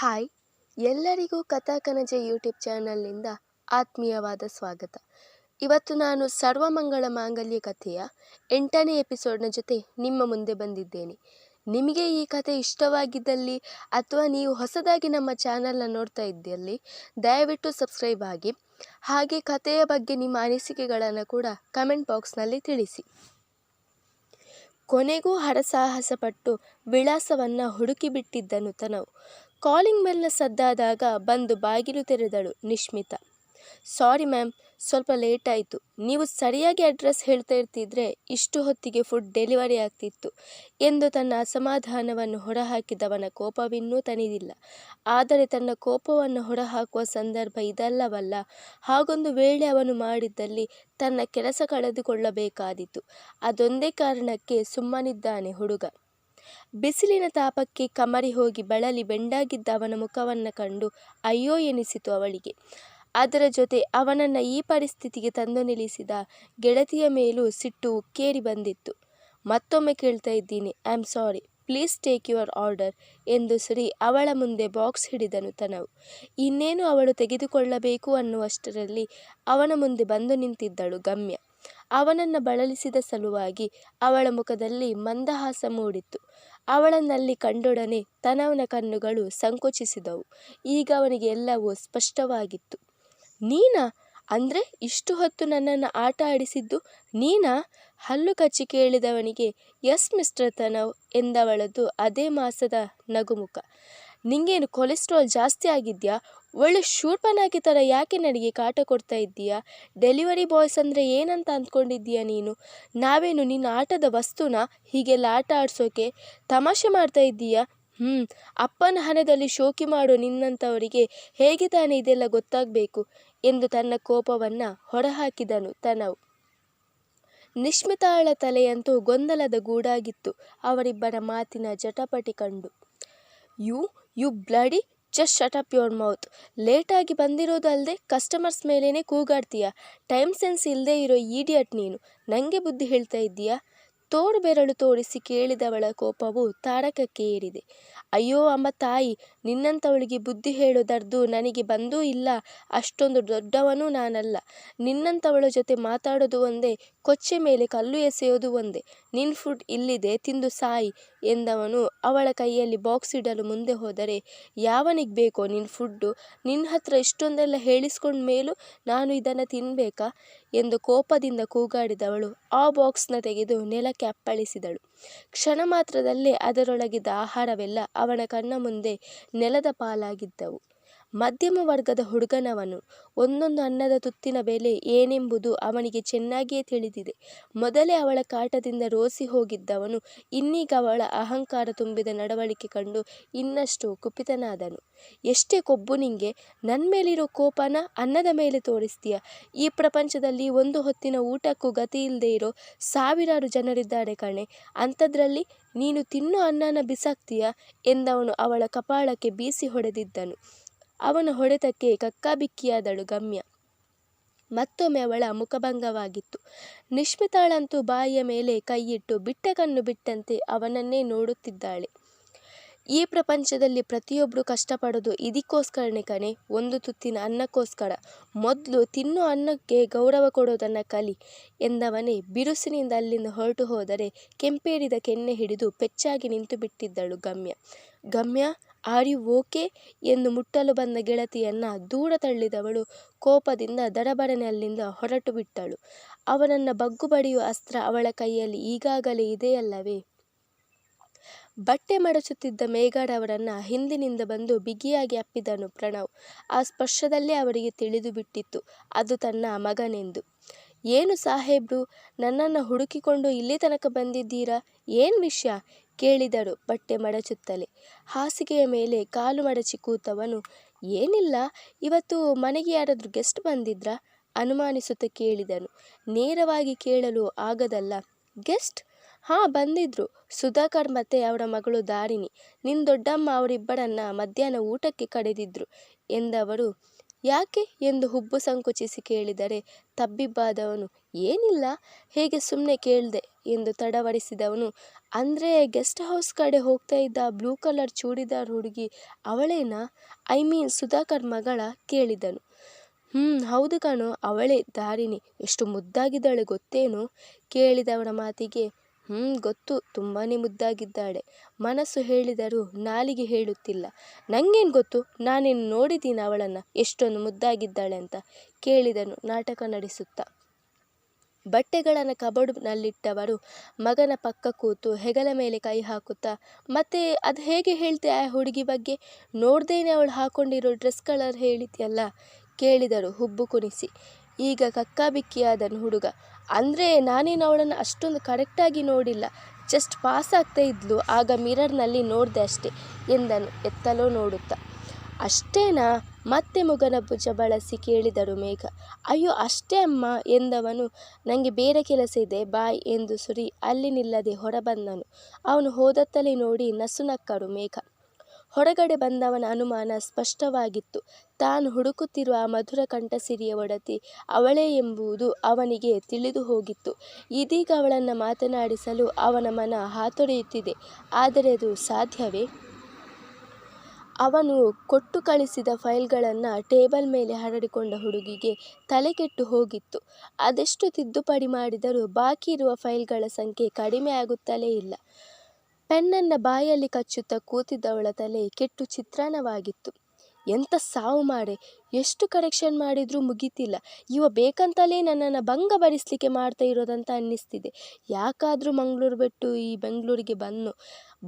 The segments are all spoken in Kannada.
ಹಾಯ್. ಎಲ್ಲರಿಗೂ ಕಥಾಕನಜ ಯೂಟ್ಯೂಬ್ ಚಾನಲ್ನಿಂದ ಆತ್ಮೀಯವಾದ ಸ್ವಾಗತ. ಇವತ್ತು ನಾನು ಸರ್ವಮಂಗಳ ಮಾಂಗಲ್ಯ ಕಥೆಯ ಎಂಟನೇ ಎಪಿಸೋಡ್ನ ಜೊತೆ ನಿಮ್ಮ ಮುಂದೆ ಬಂದಿದ್ದೇನೆ. ನಿಮಗೆ ಈ ಕಥೆ ಇಷ್ಟವಾಗಿದ್ದಲ್ಲಿ ಅಥವಾ ನೀವು ಹೊಸದಾಗಿ ನಮ್ಮ ಚಾನಲ್ನ ನೋಡ್ತಾ ಇದ್ದಲ್ಲಿ ದಯವಿಟ್ಟು ಸಬ್ಸ್ಕ್ರೈಬ್ ಆಗಿ, ಹಾಗೆ ಕಥೆಯ ಬಗ್ಗೆ ನಿಮ್ಮ ಅನಿಸಿಕೆಗಳನ್ನು ಕೂಡ ಕಮೆಂಟ್ ಬಾಕ್ಸ್ನಲ್ಲಿ ತಿಳಿಸಿ. ಕೊನೆಗೂ ಹರಸಾಹಸ ಪಟ್ಟು ವಿಳಾಸವನ್ನು ಹುಡುಕಿಬಿಟ್ಟಿದ್ದನು ತನವು. ಕಾಲಿಂಗ್ ಬೆಲ್ನ ಸದ್ದಾದಾಗ ಬಂದು ಬಾಗಿಲು ತೆರೆದಳು ನಿಶ್ಮಿತ. ಸಾರಿ ಮ್ಯಾಮ್, ಸ್ವಲ್ಪ ಲೇಟ್ ಆಯಿತು ನೀವು ಸರಿಯಾಗಿ ಅಡ್ರೆಸ್ ಹೇಳ್ತಾ ಇರ್ತಿದ್ರೆ ಇಷ್ಟು ಹೊತ್ತಿಗೆ ಫುಡ್ ಡೆಲಿವರಿ ಆಗ್ತಿತ್ತು ಎಂದು ತನ್ನ ಅಸಮಾಧಾನವನ್ನು ಹೊರಹಾಕಿದವನ ಕೋಪವಿನ್ನೂ ತನಿದಿಲ್ಲ. ಆದರೆ ತನ್ನ ಕೋಪವನ್ನು ಹೊರಹಾಕುವ ಸಂದರ್ಭ ಇದಲ್ಲವಲ್ಲ, ಹಾಗೊಂದು ವೇಳೆ ಅವನು ಮಾಡಿದ್ದಲ್ಲಿ ತನ್ನ ಕೆಲಸ ಕಳೆದುಕೊಳ್ಳಬೇಕಾದೀತು ಅದೊಂದೇ ಕಾರಣಕ್ಕೆ ಸುಮ್ಮನಿದ್ದಾನೆ ಹುಡುಗ. ಬಿಸಿಲಿನ ತಾಪಕ್ಕೆ ಕಮರಿ ಹೋಗಿ ಬಳಲಿ ಬೆಂಡಾಗಿದ್ದ ಅವನ ಮುಖವನ್ನು ಕಂಡು, ಅಯ್ಯೋ ಎನಿಸಿತು ಅವಳಿಗೆ. ಅದರ ಜೊತೆ ಅವನನ್ನು ಈ ಪರಿಸ್ಥಿತಿಗೆ ತಂದು ನಿಲ್ಲಿಸಿದ ಗೆಳತಿಯ ಮೇಲೂ ಸಿಟ್ಟು ಉಕ್ಕೇರಿ ಬಂದಿತ್ತು. ಮತ್ತೊಮ್ಮೆ ಕೇಳ್ತಾ ಇದ್ದೀನಿ I am sorry please take your order ಎಂದು ಶ್ರೀ ಅವಳ ಮುಂದೆ ಬಾಕ್ಸ್ ಹಿಡಿದನು ತನವು. ಇನ್ನೇನು ಅವಳು ತೆಗೆದುಕೊಳ್ಳಬೇಕು ಅನ್ನುವಷ್ಟರಲ್ಲಿ ಅವನ ಮುಂದೆ ಬಂದು ನಿಂತಿದ್ದಳು ಗಮ್ಯ. ಅವನನ್ನು ಬಳಲಿಸಿದ ಸಲುವಾಗಿ ಅವಳ ಮುಖದಲ್ಲಿ ಮಂದಹಾಸ ಮೂಡಿತ್ತು. ಅವಳನ್ನಲ್ಲಿ ಕಂಡೊಡನೆ ತನವನ ಕಣ್ಣುಗಳು ಸಂಕೋಚಿಸಿದವು. ಈಗ ಅವನಿಗೆ ಎಲ್ಲವೂ ಸ್ಪಷ್ಟವಾಗಿತ್ತು. ನೀನಾ? ಅಂದರೆ ಇಷ್ಟು ಹೊತ್ತು ನನ್ನನ್ನು ಆಟ ಆಡಿಸಿದ್ದು ನೀನಾ? ಹಲ್ಲು ಕಚ್ಚಿ ಕೇಳಿದವನಿಗೆ ಎಸ್ ಮಿಸ್ಟರ್ ತನವ್ ಎಂದವಳದು ಅದೇ ಮಾಸದ ನಗುಮುಖ. ನಿಂಗೇನು ಕೊಲೆಸ್ಟ್ರಾಲ್ ಜಾಸ್ತಿ ಆಗಿದೆಯಾ? ಒಳ್ಳೆ ಶೂರ್ಪನಾಗಿ ಥರ ಯಾಕೆ ನನಗೆ ಕಾಟ ಕೊಡ್ತಾ ಇದ್ದೀಯಾ? ಡೆಲಿವರಿ ಬಾಯ್ಸ್ ಅಂದರೆ ಏನಂತ ಅಂದ್ಕೊಂಡಿದ್ದೀಯಾ ನೀನು? ನಾವೇನು ನಿನ್ನ ಆಟದ ವಸ್ತುನ? ಹೀಗೆಲ್ಲ ಆಟ ಆಡಿಸೋಕೆ ತಮಾಷೆ ಮಾಡ್ತಾ ಇದ್ದೀಯಾ? ಹ್ಞೂ ಅಪ್ಪನ ಹಣದಲ್ಲಿ ಶೋಕಿ ಮಾಡೋ ನಿನ್ನಂಥವರಿಗೆ ಹೇಗೆ ತಾನೇ ಇದೆಲ್ಲ ಗೊತ್ತಾಗಬೇಕು? ಎಂದು ತನ್ನ ಕೋಪವನ್ನು ಹೊರಹಾಕಿದನು ತನವು. ನಿಶ್ಮಿತಾಳ ತಲೆಯಂತೂ ಗೊಂದಲದ ಗೂಡಾಗಿತ್ತು ಅವರಿಬ್ಬರ ಮಾತಿನ ಜಟಪಟಿ ಕಂಡು. You you bloody just shut up your mouth. ಲೇಟಾಗಿ ಬಂದಿರೋದಲ್ಲದೆ ಕಸ್ಟಮರ್ಸ್ ಮೇಲೇ ಕೂಗಾಡ್ತೀಯ. ಟೈಮ್ ಸೆನ್ಸ್ ಇಲ್ಲದೇ ಇರೋ ಈಡಿಯಟ್ ನೀನು. ನನಗೆ ಬುದ್ಧಿ ಹೇಳ್ತಾ ಇದ್ದೀಯಾ? ತೋರು ಬೆರಳು ತೋರಿಸಿ ಕೇಳಿದವಳ ಕೋಪವು ತಾರಕಕ್ಕೆ ಏರಿದೆ. ಅಯ್ಯೋ ಅಮ್ಮ ತಾಯಿ ನಿನ್ನಂಥವಳಿಗೆ ಬುದ್ಧಿ ಹೇಳೋದರ್ದು ನನಗೆ ಬಂದೂ ಇಲ್ಲ, ಅಷ್ಟೊಂದು ದೊಡ್ಡವನೂ ನಾನಲ್ಲ. ನಿನ್ನಂಥವಳ ಜೊತೆ ಮಾತಾಡೋದು ಒಂದೇ, ಕೊಚ್ಚೆ ಮೇಲೆ ಕಲ್ಲು ಎಸೆಯೋದು ಒಂದೇ. ನಿನ್ನ ಫುಡ್ ಇಲ್ಲಿದೆ, ತಿಂದು ಸಾಯಿ ಎಂದವನು ಅವಳ ಕೈಯಲ್ಲಿ ಬಾಕ್ಸ್ ಇಡಲು ಮುಂದೆ ಹೋದರೆ, ಯಾವನಿಗೆ ಬೇಕೋ ನಿನ್ನ ಫುಡ್ಡು? ನಿನ್ನ ಹತ್ರ ಇಷ್ಟೊಂದೆಲ್ಲ ಹೇಳಿಸ್ಕೊಂಡ ಮೇಲೂ ನಾನು ಇದನ್ನು ತಿನ್ನಬೇಕಾ ಎಂದು ಕೋಪದಿಂದ ಕೂಗಾಡಿದವಳು. ಆ ಬಾಕ್ಸ್ನ ತೆಗೆದು ನೆಲಕ್ಕೆ ಅಪ್ಪಳಿಸಿದಳು. ಕ್ಷಣ ಮಾತ್ರದಲ್ಲೇ ಅದರೊಳಗಿದ್ದ ಆಹಾರವೆಲ್ಲ ಅವನ ಕಣ್ಣ ಮುಂದೆ ನೆಲದ ಪಾಲಾಗಿದ್ದವು. ಮಧ್ಯಮ ವರ್ಗದ ಹುಡುಗನವನು. ಒಂದೊಂದು ಅನ್ನದ ತುತ್ತಿನ ಬೆಲೆ ಏನೆಂಬುದು ಅವನಿಗೆ ಚೆನ್ನಾಗಿಯೇ ತಿಳಿದಿದೆ. ಮೊದಲೇ ಅವಳ ಕಾಟದಿಂದ ರೋಸಿ ಹೋಗಿದ್ದವನು, ಇನ್ನೀಗ ಅವಳ ಅಹಂಕಾರ ತುಂಬಿದ ನಡವಳಿಕೆ ಕಂಡು ಇನ್ನಷ್ಟು ಕುಪಿತನಾದನು. ಎಷ್ಟೇ ಕೊಬ್ಬು ನಿಂಗೆ ನನ್ನ ಮೇಲಿರೋ ಕೋಪನ ಅನ್ನದ ಮೇಲೆ ತೋರಿಸ್ತೀಯ? ಈ ಪ್ರಪಂಚದಲ್ಲಿ ಒಂದು ಹೊತ್ತಿನ ಊಟಕ್ಕೂ ಗತಿ ಇಲ್ಲದೆ ಇರೋ ಸಾವಿರಾರು ಜನರಿದ್ದಾರೆ ಕಣೆ. ಅಂಥದ್ರಲ್ಲಿ ನೀನು ತಿನ್ನೋ ಅನ್ನನ ಬಿಸಾಕ್ತೀಯ? ಎಂದವನು ಅವಳ ಕಪಾಳಕ್ಕೆ ಬೀಸಿ ಹೊಡೆದಿದ್ದನು. ಅವನ ಹೊಡೆತಕ್ಕೆ ಕಕ್ಕಾಬಿಕ್ಕಿಯಾದಳು ಗಮ್ಯ. ಮತ್ತೊಮ್ಮೆ ಅವಳ ಮುಖಭಂಗವಾಗಿತ್ತು. ನಿಶ್ಮಿತಾಳಂತೂ ಬಾಯಿಯ ಮೇಲೆ ಕೈಯಿಟ್ಟು ಬಿಟ್ಟ ಕಣ್ಣು ಬಿಟ್ಟಂತೆ ಅವನನ್ನೇ ನೋಡುತ್ತಿದ್ದಾಳೆ. ಈ ಪ್ರಪಂಚದಲ್ಲಿ ಪ್ರತಿಯೊಬ್ಬರು ಕಷ್ಟಪಡೋದು ಇದಕ್ಕೋಸ್ಕರನೇ ಕಣೆ, ಒಂದು ತುತ್ತಿನ ಅನ್ನಕ್ಕೋಸ್ಕರ. ಮೊದಲು ತಿನ್ನೋ ಅನ್ನಕ್ಕೆ ಗೌರವ ಕೊಡೋದನ್ನು ಕಲಿ ಎಂದವನೇ ಬಿರುಸಿನಿಂದ ಅಲ್ಲಿಂದ ಹೊರಟು ಹೋದರೆ ಕೆಂಪೇರಿದ ಕೆನ್ನೆ ಹಿಡಿದು ಪೆಚ್ಚಾಗಿ ನಿಂತು ಬಿಟ್ಟಿದ್ದಳು Gamya. Gamya are you okay ಎಂದು ಮುಟ್ಟಲು ಬಂದ ಗೆಳತಿಯನ್ನ ದೂರ ತಳ್ಳಿದವಳು ಕೋಪದಿಂದ ದಡಬಡನೆ ಅಲ್ಲಿಂದ ಹೊರಟು ಬಿಟ್ಟಳು. ಅವನನ್ನು ಬಗ್ಗು ಅಸ್ತ್ರ ಅವಳ ಕೈಯಲ್ಲಿ ಈಗಾಗಲೇ ಇದೆಯಲ್ಲವೇ? ಬಟ್ಟೆ ಮಡಚುತ್ತಿದ್ದ ಮೇಘಾಡ್ ಅವರನ್ನು ಹಿಂದಿನಿಂದ ಬಂದು ಬಿಗಿಯಾಗಿ ಅಪ್ಪಿದನು ಪ್ರಣವ್. ಆ ಸ್ಪರ್ಶದಲ್ಲೇ ಅವರಿಗೆ ತಿಳಿದು ಬಿಟ್ಟಿತ್ತು, ಅದು ತನ್ನ ಮಗನೆಂದು. ಏನು ಸಾಹೇಬ್ರು, ನನ್ನನ್ನು ಹುಡುಕಿಕೊಂಡು ಇಲ್ಲಿ ತನಕ ಬಂದಿದ್ದೀರಾ? ಏನು ವಿಷಯ? ಕೇಳಿದಳು ಬಟ್ಟೆ ಮಡಚುತ್ತಲೇ. ಹಾಸಿಗೆಯ ಮೇಲೆ ಕಾಲು ಮಡಚಿ ಕೂತವನು, ಏನಿಲ್ಲ, ಇವತ್ತು ಮನೆಗೆ ಯಾರಾದರೂ ಗೆಸ್ಟ್ ಬಂದಿದ್ರಾ? ಅನುಮಾನಿಸುತ್ತಾ ಕೇಳಿದನು. ನೇರವಾಗಿ ಕೇಳಲು ಆಗದಲ್ಲ. ಗೆಸ್ಟ್ ಹಾಂ, ಬಂದಿದ್ರು. ಸುಧಾಕರ್ ಮತ್ತು ಅವರ ಮಗಳು ದಾರಿಣಿ. ನಿನ್ನ ದೊಡ್ಡಮ್ಮ ಅವರಿಬ್ಬರನ್ನ ಮಧ್ಯಾಹ್ನ ಊಟಕ್ಕೆ ಕಡೆದಿದ್ರು ಎಂದವರು ಯಾಕೆ ಎಂದು ಹುಬ್ಬು ಸಂಕುಚಿಸಿ ಕೇಳಿದರೆ, ತಬ್ಬಿಬ್ಬಾದವನು ಏನಿಲ್ಲ, ಹೇಗೆ ಸುಮ್ಮನೆ ಕೇಳಿದೆ? ಎಂದು ತಡವರಿಸಿದವನು ಅಂದರೆ ಗೆಸ್ಟ್ ಹೌಸ್ ಕಡೆ ಹೋಗ್ತಾ ಇದ್ದ ಬ್ಲೂ ಕಲರ್ ಚೂಡಿದಾರ್ ಹುಡುಗಿ ಅವಳೇನಾ? ಐ ಮೀನ್ ಸುಧಾಕರ್ ಮಗಳ, ಕೇಳಿದನು. ಹ್ಞೂ ಹೌದು ಕಣೋ, ಅವಳೇ ದಾರಿಣಿ. ಎಷ್ಟು ಮುದ್ದಾಗಿದ್ದಾಳೆ ಗೊತ್ತೇನು? ಕೇಳಿದವನ ಮಾತಿಗೆ ಹ್ಞೂ ಗೊತ್ತು. ತುಂಬಾ ಮುದ್ದಾಗಿದ್ದಾಳೆ. ಮನಸ್ಸು ಹೇಳಿದರೂ ನಾಲಿಗೆ ಹೇಳುತ್ತಿಲ್ಲ. ನನಗೇನು ಗೊತ್ತು? ನಾನೇನು ನೋಡಿದ್ದೀನಿ ಅವಳನ್ನು? ಎಷ್ಟೊಂದು ಮುದ್ದಾಗಿದ್ದಾಳೆ ಅಂತ ಕೇಳಿದನು ನಾಟಕ ನಡೆಸುತ್ತಾ. ಬಟ್ಟೆಗಳನ್ನು ಕಬೋರ್ಡ್ನಲ್ಲಿಟ್ಟವರು ಮಗನ ಪಕ್ಕ ಕೂತು ಹೆಗಲ ಮೇಲೆ ಕೈ ಹಾಕುತ್ತಾ, ಮತ್ತೆ ಅದು ಹೇಗೆ ಹೇಳ್ತೆ ಆ ಹುಡುಗಿ ಬಗ್ಗೆ? ನೋಡ್ದೇನೆ ಅವಳು ಹಾಕೊಂಡಿರೋ ಡ್ರೆಸ್ ಕಲರ್ ಹೇಳಿದ್ಯಲ್ಲ? ಕೇಳಿದರು ಹುಬ್ಬು ಕುಣಿಸಿ. ಈಗ ಕಕ್ಕಾಬಿಕ್ಕಿಯಾದನು ಹುಡುಗ. ಅಂದರೆ ನಾನೇನು ಅವಳನ್ನು ಅಷ್ಟೊಂದು ಕರೆಕ್ಟಾಗಿ ನೋಡಿಲ್ಲ. ಜಸ್ಟ್ ಪಾಸ್ ಆಗ್ತಾ ಇದ್ಲು, ಆಗ ಮಿರರ್ನಲ್ಲಿ ನೋಡಿದೆ ಅಷ್ಟೇ, ಎಂದನು, ಎತ್ತಲೋ ನೋಡುತ್ತಾ. ಅಷ್ಟೇನಾ? ಮತ್ತೆ ಮುಗನ ಭುಜ ಬಳಸಿ ಕೇಳಿದಳು ಮೇಘ. ಅಯ್ಯೋ, ಅಷ್ಟೇ ಅಮ್ಮ, ಎಂದವನು. ನನಗೆ ಬೇರೆ ಕೆಲಸ ಇದೆ, ಬಾಯ್, ಎಂದು ಸುರಿ ಅಲ್ಲಿ ನಿಲ್ಲದೆ ಹೊರಬಂದನು. ಅವನು ಹೋದತ್ತಲೇ ನೋಡಿ ನಸುನಕ್ಕರು ಮೇಘ. ಹೊರಗಡೆ ಬಂದವನ ಅನುಮಾನ ಸ್ಪಷ್ಟವಾಗಿತ್ತು. ತಾನು ಹುಡುಕುತ್ತಿರುವ ಆ ಮಧುರ ಕಂಠಸಿರಿಯ ಒಡತಿ ಅವಳೇ ಎಂಬುದು ಅವನಿಗೆ ತಿಳಿದು ಹೋಗಿತ್ತು. ಇದೀಗ ಅವಳನ್ನು ಮಾತನಾಡಿಸಲು ಅವನ ಮನ ಹಾತೊರೆಯುತ್ತಿದೆ ಆದರೆ ಅದು ಸಾಧ್ಯವೇ? ಅವನು ಕೊಟ್ಟು ಕಳಿಸಿದ ಫೈಲ್ಗಳನ್ನು ಟೇಬಲ್ ಮೇಲೆ ಹರಡಿಕೊಂಡ ಹುಡುಗಿಗೆ ತಲೆಕೆಟ್ಟು ಹೋಗಿತ್ತು. ಅದೆಷ್ಟು ತಿದ್ದುಪಡಿ ಮಾಡಿದರೂ ಬಾಕಿ ಇರುವ ಫೈಲ್ಗಳ ಸಂಖ್ಯೆ ಕಡಿಮೆ ಆಗುತ್ತಲೇ ಇಲ್ಲ. ಪೆನ್ನನ್ನು ಬಾಯಲ್ಲಿ ಕಚ್ಚುತ್ತಾ ಕೂತಿದ್ದವಳ ತಲೆ ಕೆಟ್ಟು ಚಿತ್ರಾನ್ನವಾಗಿತ್ತು ಎಂಥ ಸಾವು ಮಾಡೆ, ಎಷ್ಟು ಕರೆಕ್ಷನ್ ಮಾಡಿದರೂ ಮುಗಿತಿಲ್ಲ. ಇವ ಬೇಕಂತಲೇ ನನ್ನನ್ನು ಭಂಗ ಭರಿಸಲಿಕ್ಕೆ ಮಾಡ್ತಾ ಇರೋದಂತ ಅನ್ನಿಸ್ತಿದೆ. ಯಾಕಾದರೂ ಮಂಗಳೂರು ಬಿಟ್ಟು ಈ ಬೆಂಗಳೂರಿಗೆ ಬಂದು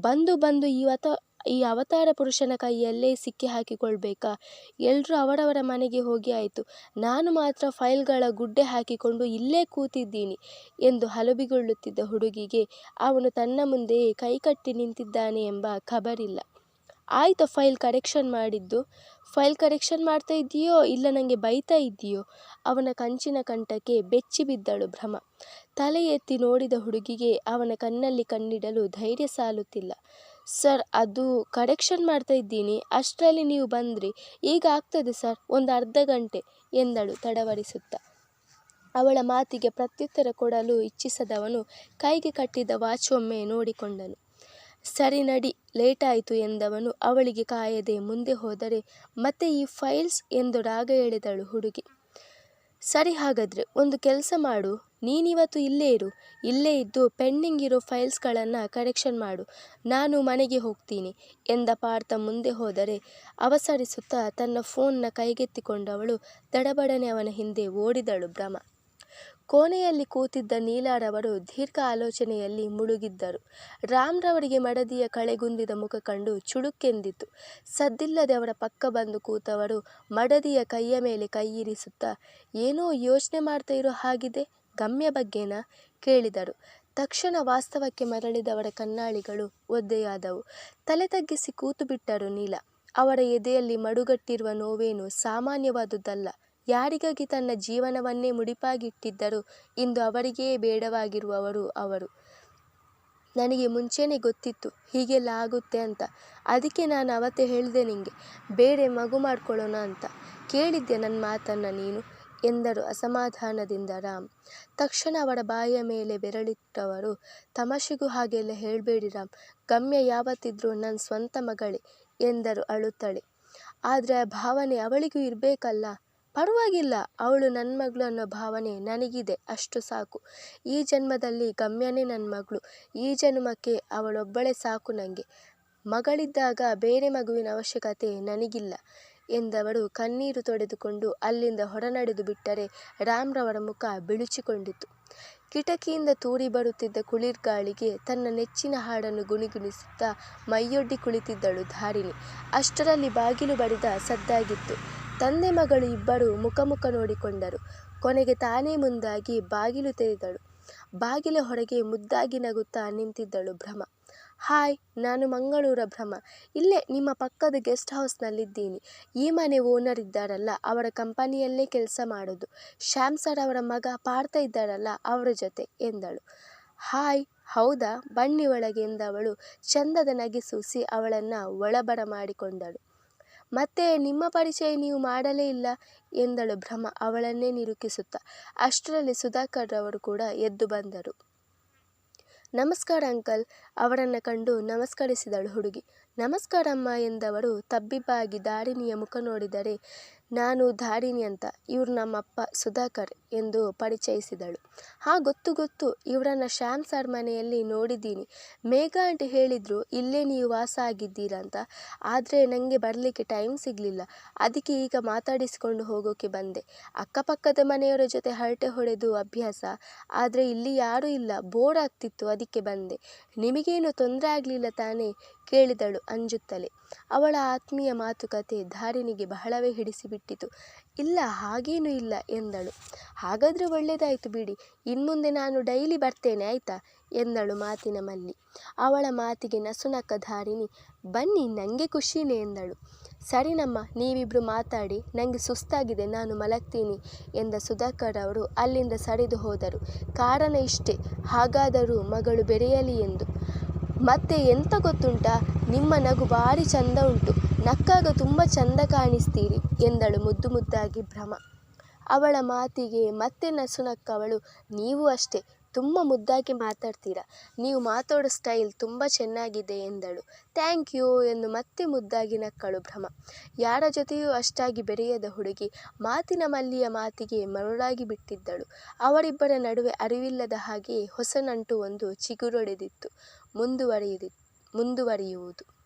ಬಂದು ಬಂದು ಇವತ್ತ ಈ ಅವತಾರ ಪುರುಷನ ಕೈಯಲ್ಲೇ ಸಿಕ್ಕಿ ಹಾಕಿಕೊಳ್ಬೇಕಾ? ಎಲ್ಲರೂ ಅವರವರ ಮನೆಗೆ ಹೋಗಿ ಆಯಿತು. ನಾನು ಮಾತ್ರ ಫೈಲ್ಗಳ ಗುಡ್ಡೆ ಹಾಕಿಕೊಂಡು ಇಲ್ಲೇ ಕೂತಿದ್ದೀನಿ ಎಂದು ಹಲುಬಿಗೊಳ್ಳುತ್ತಿದ್ದ ಹುಡುಗಿಗೆ, ಅವನು ತನ್ನ ಮುಂದೆಯೇ ಕೈಕಟ್ಟಿ ನಿಂತಿದ್ದಾನೆ ಎಂಬ ಖಬರಿಲ್ಲ. ಆಯಿತು, ಫೈಲ್ ಕರೆಕ್ಷನ್ ಮಾಡಿದ್ದು? ಫೈಲ್ ಕರೆಕ್ಷನ್ ಮಾಡ್ತಾ ಇದ್ದೀಯೋ, ಇಲ್ಲ ನನಗೆ ಬೈತಾ ಇದ್ದೀಯೋ? ಅವನ ಕಂಚಿನ ಕಂಠಕ್ಕೆ ಬೆಚ್ಚಿ ಬಿದ್ದಳು ಭ್ರಮ. ತಲೆ ಎತ್ತಿ ನೋಡಿದ ಹುಡುಗಿಗೆ ಅವನ ಕಣ್ಣಲ್ಲಿ ಕಣ್ಣಿಡಲು ಧೈರ್ಯ ಸಾಲುತ್ತಿಲ್ಲ. ಸರ್, ಅದು ಕರೆಕ್ಷನ್ ಮಾಡ್ತಾ ಇದ್ದೀನಿ. ಅಷ್ಟರಲ್ಲಿ ನೀವು ಬಂದ್ರಿ. ಈಗ ಆಗ್ತದೆ ಸರ್, ಒಂದು ಅರ್ಧ ಗಂಟೆ, ಎಂದಳು ತಡವರಿಸುತ್ತಾ. ಅವಳ ಮಾತಿಗೆ ಪ್ರತ್ಯುತ್ತರ ಕೊಡಲು ಇಚ್ಛಿಸದವನು ಕೈಗೆ ಕಟ್ಟಿದ ವಾಚ್ ಒಮ್ಮೆ ನೋಡಿಕೊಂಡನು. ಸರಿ ನಡಿ, ಲೇಟಾಯಿತು ಎಂದವನು ಅವಳಿಗೆ ಕಾಯದೆ ಮುಂದೆ ಹೋದರೆ ಮತ್ತೆ ಈ ಫೈಲ್ಸ್ ಎಂದು ರಾಗ ಎಳೆದಳು ಹುಡುಗಿ. ಸರಿ ಹಾಗಾದರೆ ಒಂದು ಕೆಲಸ ಮಾಡು. ನೀನಿವತ್ತು ಇಲ್ಲೇ ಇರು. ಇಲ್ಲೇ ಇದ್ದು ಪೆಂಡಿಂಗ್ ಇರೋ ಫೈಲ್ಸ್ಗಳನ್ನು ಕರೆಕ್ಷನ್ ಮಾಡು. ನಾನು ಮನೆಗೆ ಹೋಗ್ತೀನಿ ಎಂದ ಪಾರ್ಥ ಮುಂದೆ ಹೋದರೆ ಅವಸರಿಸುತ್ತಾ ತನ್ನ ಫೋನ್ನ ಕೈಗೆತ್ತಿಕೊಂಡವಳು ದಡಬಡನೆ ಅವನ ಹಿಂದೆ ಓಡಿದಳು ಭ್ರಮ. ಕೋಣೆಯಲ್ಲಿ ಕೂತಿದ್ದ ನೀಲಾರವರು ದೀರ್ಘ ಆಲೋಚನೆಯಲ್ಲಿ ಮುಳುಗಿದ್ದರು. ರಾಮ್ರವರಿಗೆ ಮಡದಿಯ ಕಳೆಗುಂದಿದ ಮುಖ ಕಂಡು ಚುಡುಕೆಂದಿತು ಸದ್ದಿಲ್ಲದೆ ಅವರ ಪಕ್ಕ ಬಂದು ಕೂತವರು ಮಡದಿಯ ಕೈಯ ಮೇಲೆ ಕೈಯಿರಿಸುತ್ತಾ ಏನೋ ಯೋಚನೆ ಮಾಡ್ತಾ ಇರೋ ಹಾಗಿದೆ, ಗಮ್ಯ ಬಗ್ಗೆನಾ? ಕೇಳಿದರು. ತಕ್ಷಣ ವಾಸ್ತವಕ್ಕೆ ಮರಳಿದವರ ಕನ್ನಾಳಿಗಳು ಒದ್ದೆಯಾದವು. ತಲೆ ತಗ್ಗಿಸಿ ಕೂತು ಬಿಟ್ಟರು ನೀಲ. ಅವರ ಎದೆಯಲ್ಲಿ ಮಡುಗಟ್ಟಿರುವ ನೋವೇನು ಸಾಮಾನ್ಯವಾದುದಲ್ಲ. ಯಾರಿಗಾಗಿ ತನ್ನ ಜೀವನವನ್ನೇ ಮುಡಿಪಾಗಿಟ್ಟಿದ್ದರು ಇಂದು ಅವರಿಗೇ ಬೇಡವಾಗಿರುವವರು ಅವರು. ನನಗೆ ಮುಂಚೆನೇ ಗೊತ್ತಿತ್ತು ಹೀಗೆಲ್ಲ ಆಗುತ್ತೆ ಅಂತ. ಅದಕ್ಕೆ ನಾನು ಅವತ್ತೇ ಹೇಳಿದೆ ನಿಂಗೆ ಬೇಡೆ ಮಗು ಮಾಡ್ಕೊಳ್ಳೋಣ ಅಂತ. ಕೇಳಿದ್ದೆ ನನ್ನ ಮಾತನ್ನು ನೀನು ಎಂದರು ಅಸಮಾಧಾನದಿಂದ ರಾಮ್. ತಕ್ಷಣ ಅವರ ಬಾಯಿಯ ಮೇಲೆ ಬೆರಳಿಟ್ಟವರು, ತಮಾಷೆಗೂ ಹಾಗೆಲ್ಲ ಹೇಳಬೇಡಿ ರಾಮ್, ಗಮ್ಯ ಯಾವತ್ತಿದ್ರೂ ನನ್ನ ಸ್ವಂತ ಮಗಳೇ ಎಂದರು ಅಳುತ್ತಳೆ. ಆದರೆ ಆ ಭಾವನೆ ಅವಳಿಗೂ ಇರಬೇಕಲ್ಲ. ಪರವಾಗಿಲ್ಲ, ಅವಳು ನನ್ನ ಮಗಳು ಅನ್ನೋ ಭಾವನೆ ನನಗಿದೆ, ಅಷ್ಟು ಸಾಕು. ಈ ಜನ್ಮದಲ್ಲಿ ಗಮ್ಯನೇ ನನ್ನ ಮಗಳು. ಈ ಜನ್ಮಕ್ಕೆ ಅವಳೊಬ್ಬಳೇ ಸಾಕು ನನಗೆ ಮಗಳಿದ್ದಾಗ ಬೇರೆ ಮಗುವಿನ ಅವಶ್ಯಕತೆ ನನಗಿಲ್ಲ, ಎಂದವಳು ಕಣ್ಣೀರು ತೊಡೆದುಕೊಂಡು ಅಲ್ಲಿಂದ ಹೊರನಡೆದು ಬಿಟ್ಟರೆ ರಾಮ್ರವರ ಮುಖ ಬಿಳುಚಿಕೊಂಡಿತು ಕಿಟಕಿಯಿಂದ ತೂರಿ ಬರುತ್ತಿದ್ದ ಕುಳಿರ್ಗಾಳಿಗೆ ತನ್ನ ನೆಚ್ಚಿನ ಹಾಡನ್ನು ಗುಣಿಗುಣಿಸುತ್ತಾ ಮೈಯೊಡ್ಡಿ ಕುಳಿತಿದ್ದಳು ಧಾರಿಣಿ. ಅಷ್ಟರಲ್ಲಿ ಬಾಗಿಲು ಬಡಿದ ಸದ್ದಾಗಿತ್ತು. ತಂದೆ ಮಗಳು ಇಬ್ಬರು ಮುಖ ಮುಖ ನೋಡಿಕೊಂಡರು. ಕೊನೆಗೆ ತಾನೇ ಮುಂದಾಗಿ ಬಾಗಿಲು ತೆರೆದಳು. ಬಾಗಿಲ ಹೊರಗೆ ಮುದ್ದಾಗಿ ನಗುತ್ತಾ ನಿಂತಿದ್ದಳು ಭ್ರಮ. ಹಾಯ್, ನಾನು ಮಂಗಳೂರ ಭ್ರಮ. ಇಲ್ಲೇ ನಿಮ್ಮ ಪಕ್ಕದ ಗೆಸ್ಟ್ ಹೌಸ್ನಲ್ಲಿದ್ದೀನಿ. ಈ ಮನೆ ಓನರ್ ಇದ್ದಾರಲ್ಲ, ಅವರ ಕಂಪನಿಯಲ್ಲೇ ಕೆಲಸ ಮಾಡೋದು. ಶ್ಯಾಮ್ ಸರ್ ಅವರ ಮಗ ಪಾರ್ಥ ಇದ್ದಾರಲ್ಲ, ಅವರ ಜೊತೆ, ಎಂದಳು. ಹಾಯ್, ಹೌದಾ? ಬನ್ನಿ ಒಳಗೆ, ಎಂದವಳು. ಚಂದದ ನಗೆ ಸೂಸಿ ಅವಳನ್ನು ಒಳಬರ ಮಾಡಿಕೊಂಡಳು. ಮತ್ತೆ ನಿಮ್ಮ ಪರಿಚಯ ನೀವು ಮಾಡಲೇ ಇಲ್ಲ ಎಂದಳು ಭ್ರಮ ಅವಳನ್ನೇ ನಿರೂಪಿಸುತ್ತಾ. ಅಷ್ಟರಲ್ಲಿ ಸುಧಾಕರ್ ರವರು ಕೂಡ ಎದ್ದು ಬಂದರು. ನಮಸ್ಕಾರ ಅಂಕಲ್, ಅವರನ್ನು ಕಂಡು ನಮಸ್ಕರಿಸಿದಳು ಹುಡುಗಿ. ನಮಸ್ಕಾರಮ್ಮ ಎಂದವರು ತಬ್ಬಿಬ್ಬಾಗಿ ದಾರಿನಿಯ ಮುಖ ನೋಡಿದರೆ ನಾನು ಧಾರಿಣಿ ಅಂತ ಇವರು ನಮ್ಮಪ್ಪ ಸುಧಾಕರ್ ಎಂದು ಪರಿಚಯಿಸಿದಳು. ಹಾ, ಗೊತ್ತು ಗೊತ್ತು. ಇವರನ್ನು ಶ್ಯಾಮ್ ಸರ್ ಮನೆಯಲ್ಲಿ ನೋಡಿದ್ದೀನಿ. ಮೇಘ ಆಂಟಿ ಹೇಳಿದರು, ಇಲ್ಲೇ ನೀವು ವಾಸ ಆಗಿದ್ದೀರಾ ಅಂತ. ಆದರೆ ನನಗೆ ಬರಲಿಕ್ಕೆ ಟೈಮ್ ಸಿಗಲಿಲ್ಲ. ಅದಕ್ಕೆ ಈಗ ಮಾತಾಡಿಸಿಕೊಂಡು ಹೋಗೋಕ್ಕೆ ಬಂದೆ. ಅಕ್ಕಪಕ್ಕದ ಮನೆಯವರ ಜೊತೆ ಹರಟೆ ಹೊಡೆದು ಅಭ್ಯಾಸ. ಆದರೆ ಇಲ್ಲಿ ಯಾರೂ ಇಲ್ಲ. ಬೋರ್ ಆಗ್ತಿತ್ತು, ಅದಕ್ಕೆ ಬಂದೆ. ನಿಮಗೇನು ತೊಂದರೆ ಆಗಲಿಲ್ಲ ತಾನೇ? ಕೇಳಿದಳು ಅಂಜುತ್ತಲೇ. ಅವಳ ಆತ್ಮೀಯ ಮಾತುಕತೆ ಧಾರಿಣಿಗೆ ಬಹಳವೇ ಹಿಡಿಸಿಬಿಟ್ಟಿತು. ಇಲ್ಲ, ಹಾಗೇನೂ ಇಲ್ಲ ಎಂದಳು. ಹಾಗಾದರೆ ಒಳ್ಳೆಯದಾಯಿತು ಬಿಡಿ, ಇನ್ಮುಂದೆ ನಾನು ಡೈಲಿ ಬರ್ತೇನೆ, ಆಯಿತಾ? ಎಂದಳು ಮಾತಿನ ಮಲ್ಲಿ. ಅವಳ ಮಾತಿಗೆ ನಸುನಕ್ಕ ಧಾರಿಣಿ, ಬನ್ನಿ ನನಗೆ ಖುಷಿನೇ ಎಂದಳು. ಸರಿನಮ್ಮ ನೀವಿಬ್ಬರು ಮಾತಾಡಿ ನನಗೆ ಸುಸ್ತಾಗಿದೆ, ನಾನು ಮಲಗ್ತೀನಿ ಎಂದ ಸುಧಾಕರ್ ಅವರು ಅಲ್ಲಿಂದ ಸರಿದು ಹೋದರು. ಕಾರಣ ಇಷ್ಟೇ, ಹಾಗಾದರೂ ಮಗಳು ಬೆರೆಯಲಿ ಎಂದು. ಮತ್ತೆ ಎಂತ ಗೊತ್ತುಂಟ? ನಿಮ್ಮ ನಗು ಭಾರಿ ಚಂದ ಉಂಟು. ನಕ್ಕಾಗ ತುಂಬ ಚಂದ ಕಾಣಿಸ್ತೀರಿ, ಎಂದಳು ಮುದ್ದು ಮುದ್ದಾಗಿ ಭ್ರಮ. ಅವಳ ಮಾತಿಗೆ ಮತ್ತೆ ನಸುನಕ್ಕವಳು, ನೀವು ಅಷ್ಟೇ. ತುಂಬ ಮುದ್ದಾಗಿ ಮಾತಾಡ್ತೀರಾ. ನೀವು ಮಾತಾಡೋ ಸ್ಟೈಲ್ ತುಂಬ ಚೆನ್ನಾಗಿದೆ ಎಂದಳು. ಥ್ಯಾಂಕ್ ಯು ಎಂದು ಮತ್ತೆ ಮುದ್ದಾಗಿ ನಕ್ಕಳು ಭ್ರಮ. ಯಾರ ಜೊತೆಯೂ ಅಷ್ಟಾಗಿ ಬೆರೆಯದ ಹುಡುಗಿ ಮಾತಿನ ಮಲ್ಲಿಯ ಮಾತಿಗೆ ಮರುಳಾಗಿ ಬಿಟ್ಟಿದ್ದಳು. ಅವರಿಬ್ಬರ ನಡುವೆ ಅರಿವಿಲ್ಲದ ಹಾಗೆ ಹೊಸ ನಂಟು ಒಂದು ಚಿಗುರೊಡೆದಿತ್ತು. ಮುಂದುವರಿಯಿರಿ ಮುಂದುವರಿಯುವುದು.